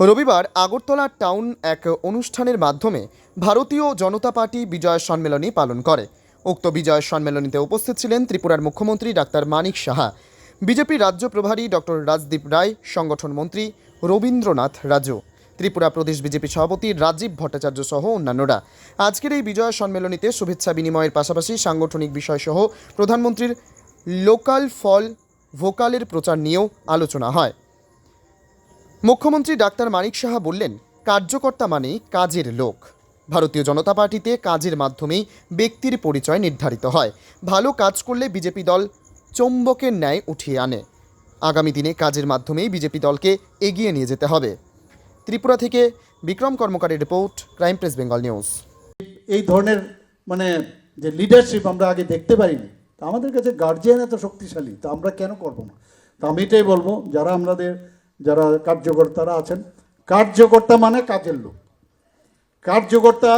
রবিবার আগরতলা টাউন এক অনুষ্ঠানের মাধ্যমে ভারতীয় জনতা পার্টি বিজয় সম্মেলনী পালন করে। উক্ত বিজয় সম্মেলনীতে উপস্থিত ছিলেন ত্রিপুরার মুখ্যমন্ত্রী ডাক্তার মানিক সাহা, বিজেপি রাজ্য প্রভারী ডক্টর রাজদীপ রায়, সংগঠন মন্ত্রী রবীন্দ্রনাথ রাজু, ত্রিপুরা প্রদেশ বিজেপি সভাপতি রাজীব ভট্টাচার্য সহ অন্যান্যরা। আজকের এই বিজয় সম্মেলনীতে শুভেচ্ছা বিনিময়ের পাশাপাশি সাংগঠনিক বিষয়সহ প্রধানমন্ত্রীর লোকাল ফল ভোকালের প্রচার নিয়েও আলোচনা হয়। মুখ্যমন্ত্রী ডাক্তার মানিক সাহা বললেন, কার্যকর্তা মানেই কাজের লোক। ভারতীয় জনতা পার্টিতে কাজের মাধ্যমেই ব্যক্তির পরিচয় নির্ধারিত হয়। ভালো কাজ করলে বিজেপি দল চৌম্বকের ন্যায় উঠিয়ে আনে। আগামী দিনে কাজের মাধ্যমেই বিজেপি দলকে এগিয়ে নিয়ে যেতে হবে। ত্রিপুরা থেকে Bikram কর্মকারের report, crime press Bengal news. এই ধরনের মানে যে লিডারশিপ আমরা আগে দেখতে পারিনি, তা আমাদের কাছে গার্জিয়ান এত শক্তিশালী, তা আমরা কেন করব না? তা আমি এটাই বলব, যারা আমাদের যারা কার্যকর্তারা আছেন। কার্যকর্তা মানে কাজের লোক। কার্যকর্তা,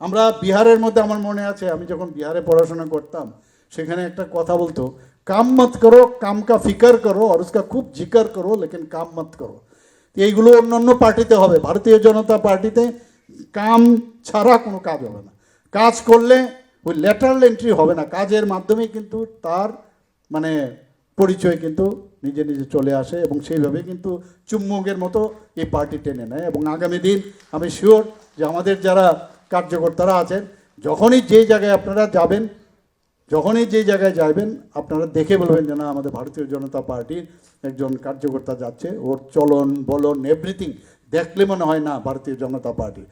আমরা বিহারের মধ্যে আমার মনে আছে, আমি যখন বিহারে পড়াশোনা করতাম, সেখানে একটা কথা বলতো, কাম মত করো, কাম কা ফিকার করো, আর উসকা খুব জিকার করো, লেকিন কাম মত করো। এইগুলো অন্য অন্য পার্টিতে হবে, ভারতীয় জনতা পার্টিতে কাম ছাড়া কোনো কাজ হবে না। কাজ করলে ওই লেটারাল এন্ট্রি হবে না, কাজের মাধ্যমেই কিন্তু তার মানে পরিচয় কিন্তু নিজে নিজে চলে আসে এবং সেইভাবে কিন্তু চুম্বকের মতো এই পার্টি টেনে নেয় এবং আগামী দিন আমি শিওর যে আমাদের যারা কার্যকর্তারা আছেন, যখনই যে জায়গায় আপনারা যাবেন, যখনই যে জায়গায় যাবেন, আপনারা দেখে বলবেন যে না, আমাদের ভারতীয় জনতা পার্টির একজন কার্যকর্তা যাচ্ছে। ওর চলন, বলন এভরিথিং দেখলে মনে হয় না ভারতীয় জনতা পার্টি